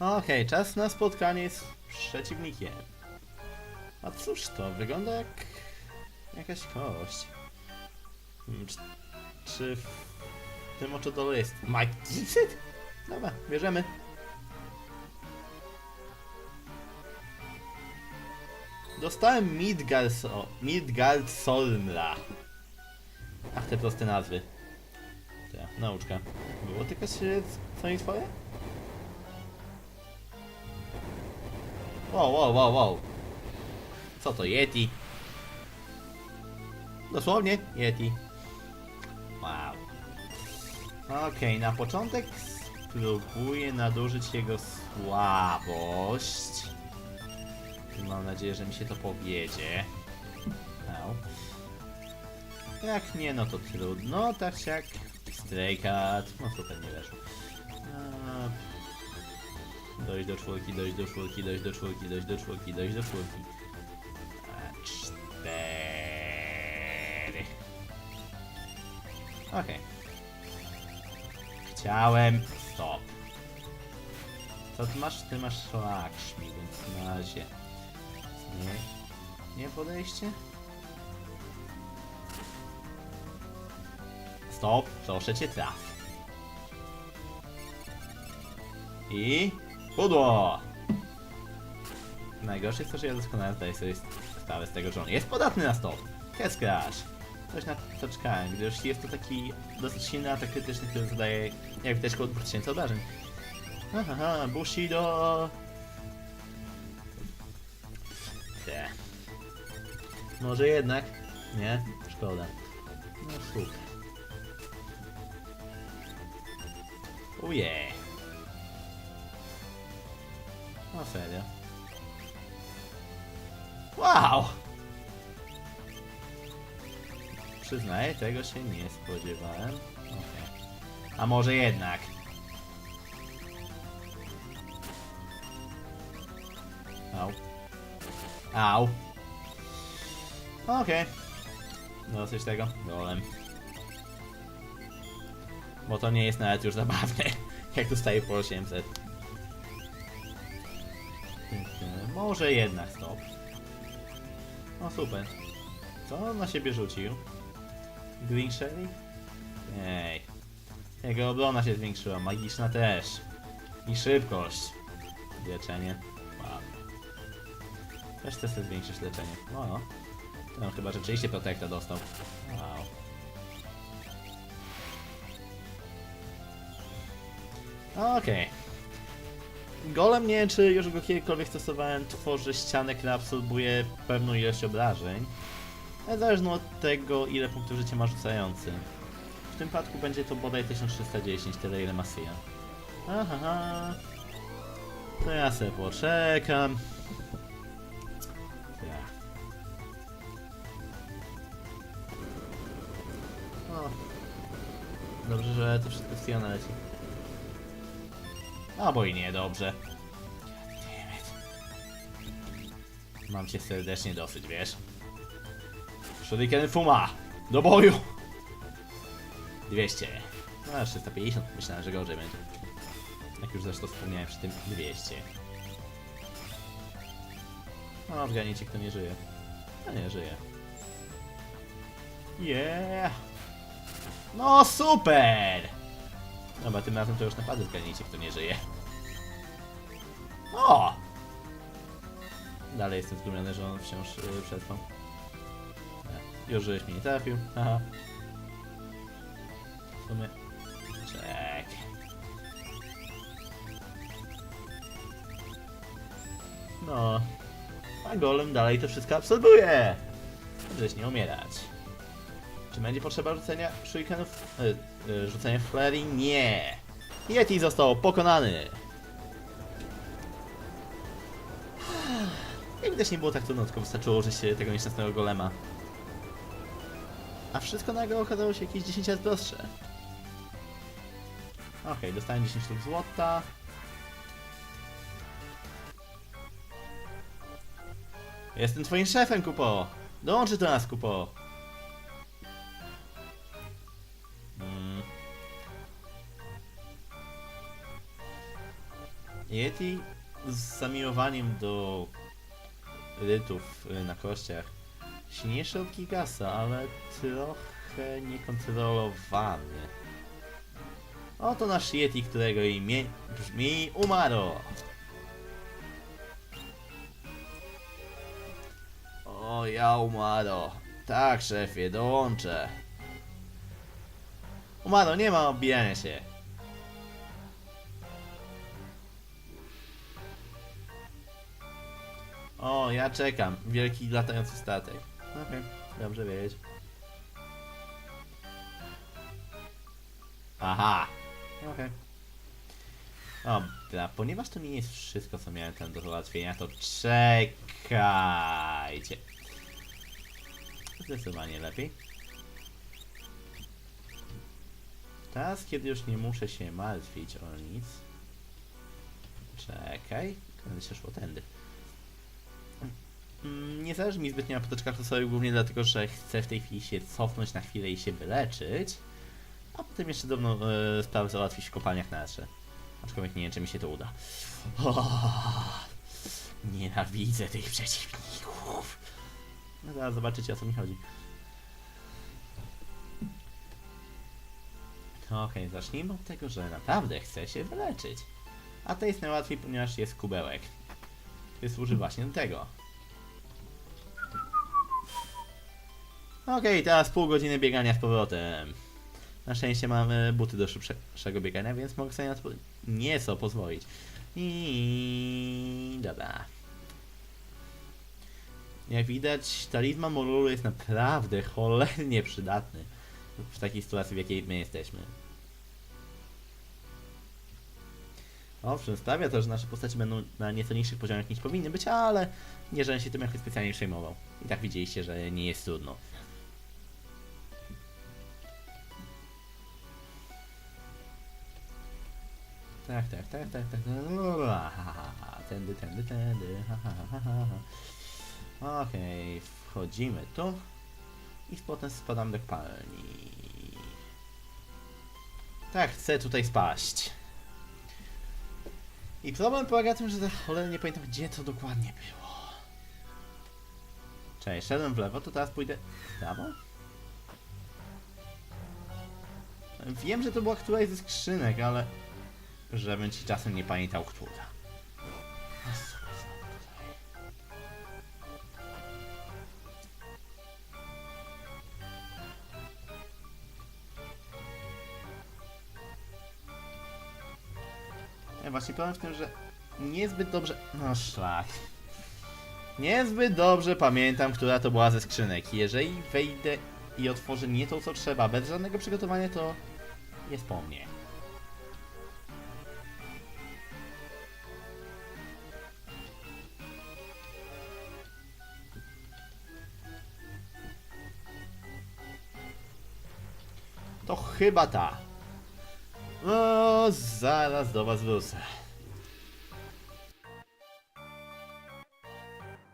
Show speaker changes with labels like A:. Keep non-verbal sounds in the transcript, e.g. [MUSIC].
A: Okej, czas na spotkanie z przeciwnikiem. A cóż to, wygląda jak jakaś kość. Hmm, Czy, czy w tym oczodole jest Mike Dixit? Dobra, bierzemy. Dostałem Midgard, so Midgard Solmla. Ach, te proste nazwy. Ta, nauczka. Było tylko się co nie twoje? Wow, wow, wow, wow. Co to, Yeti? Dosłownie, Yeti. Wow. Okej, na początek spróbuję nadużyć jego słabość. Mam nadzieję, że mi się to powiedzie. Au. Jak nie, no to trudno, tak jak Stray Cat. No super, nie weszło. Eee, Dojść do czwórki, dojść do czwórki, dojść do czwórki, dojść do czwórki, dojść do czwórki. A, Cztery. Okej. Chciałem. Stop. Co ty masz? Ty masz Lakshmi, więc na razie. Nie. Nie podejście? Stop, proszę cię traf. I... Pudło! Najgorsze jest to, że ja doskonale zdaję sobie sprawę z tego, że on jest podatny na stop. Head Crash. Coś na co czekałem, gdyż jest to taki dosyć silny atak krytyczny, który zadaje, jak widać, około 2000 obrażeń. Haha, Bushido! Te. Może jednak? Nie? Szkoda. No super. Uje. No serio. Wow! Przyznaję, tego się nie spodziewałem. Okej. A może jednak? Au. Au. Okej. Dosyć tego. Golem. Bo to nie jest nawet już zabawne. [LAUGHS] Jak tu staje po 800. Może jednak stop. O super. Co on na siebie rzucił? Green Sherry? Ej. Jego obrona się zwiększyła, magiczna też. I szybkość. Leczenie. Wow. Też chcę zwiększyć leczenie. No, no. No chyba rzeczywiście protekta dostał. Wow. Okej. Golem nie wiem, czy już go kiedykolwiek stosowałem, tworzy ścianę, która absorbuje pewną ilość obrażeń. Ale zależno od tego, ile punktów życia ma rzucający. W tym przypadku będzie to bodaj 1310, tyle ile ma Sia. Aha. To ja sobie poczekam. Ja. O. Dobrze, że to wszystko z Siana leci. Albo i nie, dobrze. Mam cię serdecznie dosyć, wiesz? Shuriken Fuma! Do boju! 200. No, 350. Myślałem, że gorzej będzie. Jak już zresztą wspomniałem przy tym 200. No, zganiecie kto nie żyje. A nie żyje. Yeah! No super! Dobra, tym razem to już naprawdę zgadnijcie, kto nie żyje. O! Dalej jestem zdumiony, że on wciąż yy, przetrwał. Nie, Już żeś mnie nie trafił. Haha. W sumie... Czek. No. A golem dalej to wszystko absorbuje. Żeś nie umierać. Czy będzie potrzeba rzucenia shurikenów? Y, y, rzucenia flary? Nie. Yeti został pokonany. Jak widać nie było tak trudno, tylko wystarczyło użyć się tego nieszczęsnego golema. A wszystko nagle okazało się jakieś 10 razy prostsze. Okej, dostałem 10 sztuk złota. Jestem twoim szefem, Kupo! Dołączy do nas, Kupo! Yeti z zamiłowaniem do rytów y, na kościach silniejszy od Gigasa, ale trochę niekontrolowany. Oto nasz Yeti, którego imię brzmi Umaro. O, ja Umaro. Tak, szefie, dołączę. Umaro, nie ma obijania się. O, ja czekam. Wielki latający statek. Okej, dobrze wiedzieć. Aha. Okej. Dobra, ponieważ to nie jest wszystko, co miałem tam do załatwienia, to czekajcie. Zdecydowanie lepiej. Teraz, kiedy już nie muszę się martwić o nic. Czekaj, będę się szło tędy. Mm, Nie zależy mi zbytnio na poteczkach losowych, głównie dlatego, że chcę w tej chwili się cofnąć na chwilę i się wyleczyć. A potem jeszcze drobną e, sprawę załatwić w kopalniach na Esze. Aczkolwiek nie wiem, czy mi się to uda. O, nienawidzę tych przeciwników. No zaraz zobaczycie, o co mi chodzi. Okej, zacznijmy od tego, że naprawdę chcę się wyleczyć. A to jest najłatwiej, ponieważ jest kubełek, który służy właśnie do tego. Okej, teraz pół godziny biegania z powrotem. Na szczęście mamy buty do szybszego biegania, więc mogę sobie na to nieco pozwolić. I dobra. Jak widać, talizman Molulu jest naprawdę [LAUGHS] cholernie przydatny w takiej sytuacji, w jakiej my jesteśmy. Owszem, sprawia to, że nasze postacie będą na nieco niższych poziomach niż powinny być, ale nie żebym się tym jakoś specjalnie przejmował. I tak widzieliście, że nie jest trudno. Tak, tak, tak, tak, tak. ha, ha, ha. Tędy, tędy, tędy. ha, ha, wchodzimy tu i potem spadam do kopalni. Tak, chcę tutaj spaść. I problem polega na tym, że za cholerę nie pamiętam gdzie to dokładnie było. Cześć, szedłem w lewo, to teraz pójdę w prawo? Wiem, że to była któraś ze skrzynek, ale żebym ci czasem nie pamiętał która. Ja właśnie problem w tym, że niezbyt dobrze... No szlak. Niezbyt dobrze pamiętam, która to była ze skrzynek. Jeżeli wejdę i otworzę nie to, co trzeba, bez żadnego przygotowania, to jest po mnie. To chyba ta. No, zaraz do was wrócę.